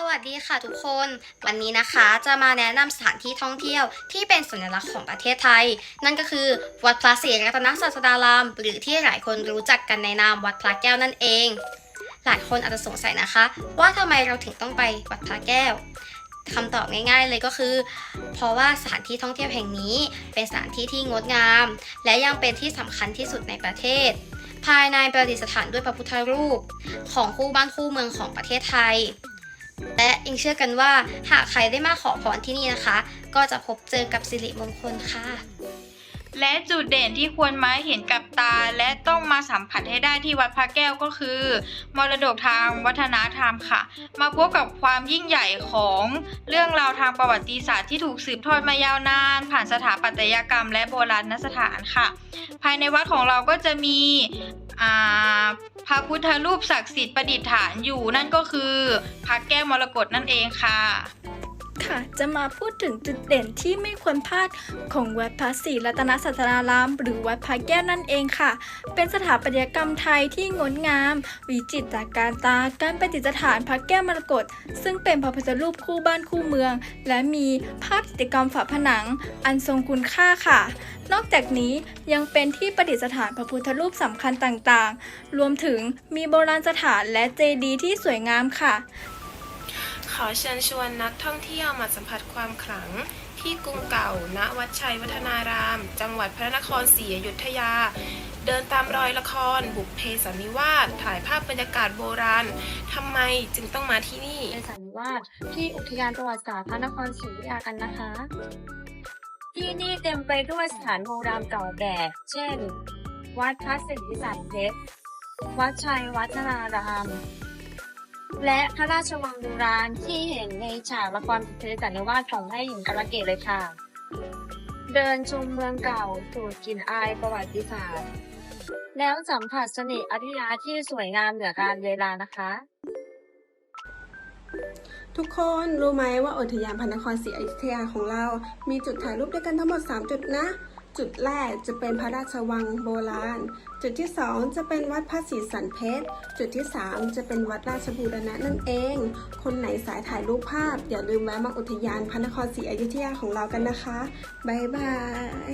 สวัสดีค่ะทุกคน วันนี้นะคะจะมาแนะนำสถานที่ท่องเที่ยวที่เป็นสัญลักษณ์ของประเทศไทย นั่นก็คือวัดพระศรีรัตนศาสดาราม หรือที่หลายคนรู้จักกันในนามวัดพระแก้วนั่นเอง หลายคนอาจจะสงสัยนะคะ ว่าทำไมเราถึงต้องไปวัดพระแก้วคำตอบง่ายๆเลยก็คือ เพราะว่าสถานที่ท่องเที่ยวแห่งนี้ เป็นสถานที่ที่งดงาม และยังเป็นที่สำคัญที่สุดในประเทศ ภายในประดิษฐานด้วยพระพุทธรูป ของคู่บ้านคู่เมืองของประเทศไทย และยังเชื่อกันว่าหากใครได้มาขอพรที่นี่นะคะ ก็จะพบเจอกับสิริมงคลค่ะ และจุดเด่นที่ควรมาเห็นกับตา และต้องมาสัมผัสให้ได้ที่วัดพระแก้วก็คือ มรดกทางวัฒนธรรมค่ะ มาพบกับความยิ่งใหญ่ของเรื่องราวทางประวัติศาสตร์ที่ถูกสืบทอดมายาวนาน ผ่านสถาปัตยกรรม และโบราณสถานค่ะ ภายในวัดของเราก็จะมีอ่า พระพุทธรูปศักดิ์สิทธิ์ประดิษฐานอยู่นั่นก็คือพระแก้วมรกตนั่นเองค่ะ ค่ะ จะมาพูดถึงจุดเด่นที่ไม่ควรพลาดของวัดพระศรีรัตนศาสดาราม หรือวัดพระแก้วนั่นเองค่ะ เป็นสถาปัตยกรรมไทยที่งดงาม วิจิตรการตา การประดิษฐานพระแก้วมรกตซึ่งเป็นพระพุทธรูปคู่บ้านคู่เมือง และมีภาพจิตรกรรมฝาผนัง อันทรงคุณค่าค่ะ นอกจากนี้ยังเป็นที่ประดิษฐานพระพุทธรูปสำคัญต่างๆ รวมถึงมีโบราณสถานและเจดีย์ที่สวยงามค่ะ ขอเชิญชวนนักท่องเที่ยวมาสัมผัสความขลัง ที่กรุงเก่า ณ วัดชัยวัฒนาราม จังหวัดพระนครศรีอยุธยา เดินตามรอยละคร บุพเพสันนิวาส ถ่ายภาพบรรยากาศโบราณ ทำไมจึงต้องมาที่นี่เป็นสันนิวาสที่อุทยานประวัติศาสตร์พระนครศรีอยุธยากันนะคะ ที่นี่เต็มไปด้วยสถานโบราณเก่าแก่ เช่น วัดพระศรีสันเพชรวัดชัยวัฒนาราม และพระราชวังโบราณที่เห็นในฉากละครบุพเพสันนิวาสของแม่หญิงกาลเกตเลยค่ะ เดินชมเมืองเก่าสูดกลิ่นอายประวัติศาสตร์ แล้วสัมผัสเสน่ห์อยุธยาที่สวยงามเหนือการเวลานะคะ ทุกคนรู้ไหมว่าอุทยานพระนครศรีอยุธยาของเรา มีจุดถ่ายรูปด้วยกันทั้งหมด 3 จุดนะ จุดแรกจะเป็นพระราชวังโบราณ จุดที่ 2 จะเป็นวัดพระศรีสันเพชร จุดที่ 3 จะเป็นวัดราชบูรณะนั่นเอง คนไหนสายถ่ายรูปภาพ อย่าลืมแวะมาอุทยานพระนครศรีอยุธยาของเรากันนะคะ บ๊ายบาย